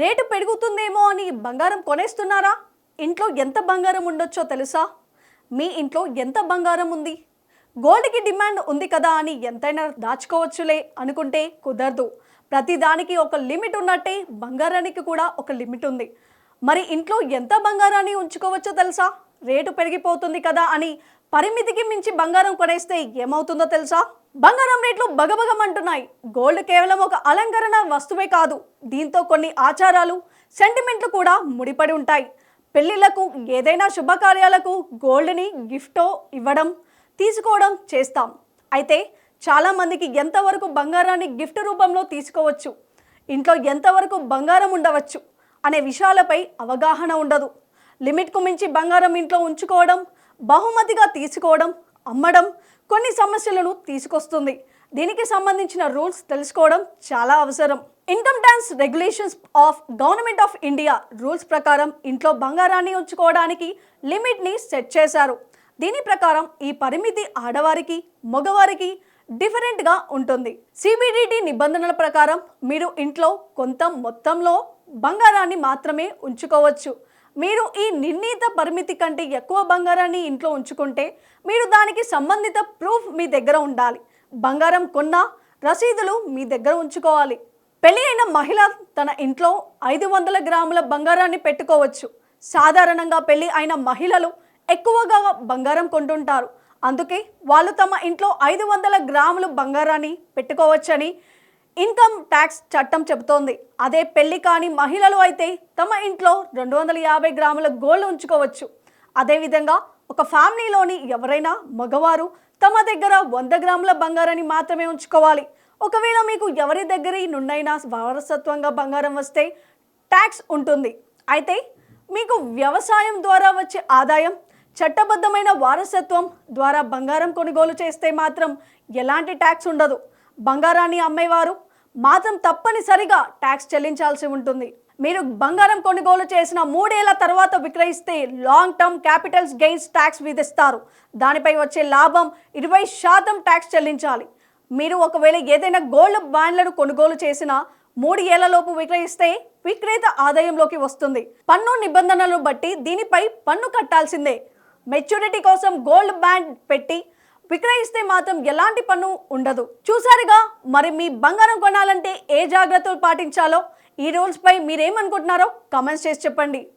Rate పెరుగుతుందేమో అని బంగారం కొనేస్తున్నారా? ఇంట్లో ఎంత బంగారం ఉండొచ్చో తెలుసా? మీ ఇంట్లో ఎంత బంగారం ఉంది? గోల్డ్కి డిమాండ్ ఉంది కదా అని ఎంతైనా దాచుకోవచ్చులే అనుకుంటే కుదరదు. ప్రతిదానికి ఒక లిమిట్ ఉన్నట్టే బంగారానికి కూడా ఒక లిమిట్ ఉంది. మరి ఇంట్లో ఎంత బంగారాన్ని ఉంచుకోవచ్చో తెలుసా? రేటు పెరిగిపోతుంది కదా అని పరిమితికి మించి బంగారం కొనేస్తే ఏమవుతుందో తెలుసా? బంగారం రేట్లు బగబగమంటున్నాయి. గోల్డ్ కేవలం ఒక అలంకరణ వస్తువే కాదు దీంతో కొన్ని ఆచారాలు సెంటిమెంట్లు కూడా ముడిపడి ఉంటాయి. పెళ్ళిళ్ళకు ఏదైనా శుభకార్యాలకు గోల్డ్ని గిఫ్టో ఇవ్వడం తీసుకోవడం చేస్తాం. అయితే చాలామందికి ఎంతవరకు బంగారాన్ని గిఫ్ట్ రూపంలో తీసుకోవచ్చు? ఇంట్లో ఎంతవరకు బంగారం ఉండవచ్చు? అనే విషయాలపై అవగాహన ఉండదు. లిమిట్కు మించి బంగారం ఇంట్లో ఉంచుకోవడం బహుమతిగా తీసుకోవడం అమ్మడం కొన్ని సమస్యలను తీసుకొస్తుంది. దీనికి సంబంధించిన రూల్స్ తెలుసుకోవడం చాలా అవసరం. Income tax regulations of government of India rules ప్రకారం ఇంట్లో బంగారాన్ని ఉంచుకోవడానికి లిమిట్ని సెట్ చేశారు. దీని ప్రకారం ఈ పరిమితి ఆడవారికి మగవారికి డిఫరెంట్గా ఉంటుంది. సిబిడిటి నిబంధనల ప్రకారం మీరు ఇంట్లో కొంత మొత్తంలో బంగారాన్ని మాత్రమే ఉంచుకోవచ్చు. మీరు ఈ నిర్ణీత పరిమితి కంటే ఎక్కువ బంగారాన్ని ఇంట్లో ఉంచుకుంటే మీరు దానికి సంబంధిత ప్రూఫ్ మీ దగ్గర ఉండాలి. బంగారం కొన్న రసీదులు మీ దగ్గర ఉంచుకోవాలి. పెళ్ళి అయిన మహిళ తన ఇంట్లో ఐదు వందల గ్రాముల బంగారాన్ని పెట్టుకోవచ్చు. సాధారణంగా పెళ్ళి అయిన మహిళలు ఎక్కువగా బంగారం కొంటుంటారు. అందుకే వాళ్ళు తమ ఇంట్లో ఐదు వందల గ్రాములు బంగారాన్ని పెట్టుకోవచ్చని ఇన్కమ్ ట్యాక్స్ చట్టం చెబుతోంది. అదే పెళ్ళి కాని మహిళలు అయితే తమ ఇంట్లో రెండు వందల యాభై గ్రాముల గోల్డ్ ఉంచుకోవచ్చు. అదేవిధంగా ఒక ఫ్యామిలీలోని ఎవరైనా మగవారు తమ దగ్గర వంద గ్రాముల బంగారాన్ని మాత్రమే ఉంచుకోవాలి. ఒకవేళ మీకు ఎవరి దగ్గర నుండైనా వారసత్వంగా బంగారం వస్తే ట్యాక్స్ ఉంటుంది. అయితే మీకు వ్యవసాయం ద్వారా వచ్చే ఆదాయం చట్టబద్ధమైన వారసత్వం ద్వారా బంగారం కొనుగోలు చేస్తే మాత్రం ఎలాంటి ట్యాక్స్ ఉండదు. బంగారాన్ని అమ్మేవారు. మాత్రం తప్పనిసరిగా ట్యాక్స్ చెల్లించాల్సి ఉంటుంది. మీరు బంగారం కొనుగోలు చేసిన మూడేళ్ళ తర్వాత విక్రయిస్తే long term capitals gains tax విధిస్తారు. దానిపై వచ్చే లాభం ఇరవై శాతం ట్యాక్స్ చెల్లించాలి. మీరు ఒకవేళ ఏదైనా గోల్డ్ బాండ్లను కొనుగోలు చేసిన మూడు ఏళ్ళలోపు విక్రయిస్తే విక్రేత ఆదాయంలోకి వస్తుంది. పన్ను నిబంధనలను బట్టి దీనిపై పన్ను కట్టాల్సిందే. మెచ్యూరిటీ కోసం గోల్డ్ బ్యాండ్ పెట్టి విక్రయిస్తే మాత్రం ఎలాంటి పన్ను ఉండదు. చూసారుగా మరి మీ బంగారం కొనాలంటే ఏ జాగ్రత్తలు పాటించాలో? ఈ రూల్స్పై మీరేమనుకుంటున్నారో కామెంట్స్ చేసి చెప్పండి.